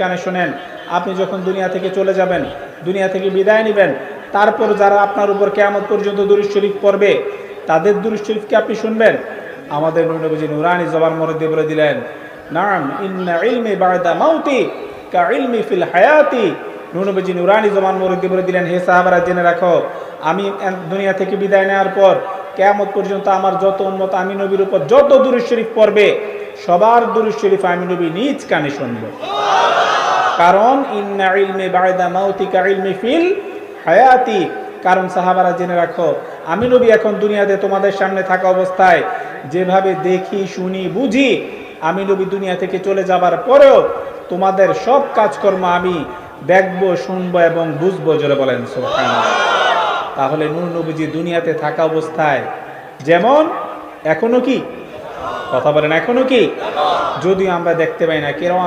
কানে শোনেন, আপনি যখন দুনিয়া থেকে চলে যাবেন, দুনিয়া থেকে বিদায় নেবেন, তারপর যারা আপনার উপর কেয়ামত পর্যন্ত দুরুজ শরীফ পড়বে, তাদের দুরুজ শরীফকে আপনি শুনবেন। আমাদের নবীজি নুরানি জবান মরদে বলে দিলেন, নাম ইন্না ইলমি বায়দা মাউতি, কা ইলমি ফিল হায়াতি। নুনবীজি নুরানি জবান মরদে বলে দিলেন, হে সাহাবারা, জেনে রাখো, আমি দুনিয়া থেকে বিদায় নেওয়ার পর, কেয়ামত পর্যন্ত আমার যত উন্মত আমি নবীর উপর যত দুরুজ শরীফ পড়বে, সবার দুরুজ শরীফ আমি নবী নিজ কানে শুনব। কারণ, ইন্না ইলমে বায়দা মাউতিকা ইলমি ফিল হায়াতি। কারণ সাহাবারা জেনে রাখো, আমি নবী এখন দুনিয়াতে তোমাদের সামনে থাকা অবস্থায় যেভাবে দেখি, শুনি, বুঝি, আমি নবী দুনিয়া থেকে চলে যাবার পরেও তোমাদের সব কাজকর্ম আমি দেখব, শুনব এবং বুঝব, জোরে বলেন। তাহলে নূর নবীজি দুনিয়াতে থাকা অবস্থায় যেমন, এখনও কি? কথা বলেন, এখনও কি? যদিও আমরা দেখতে পাই না, কেরম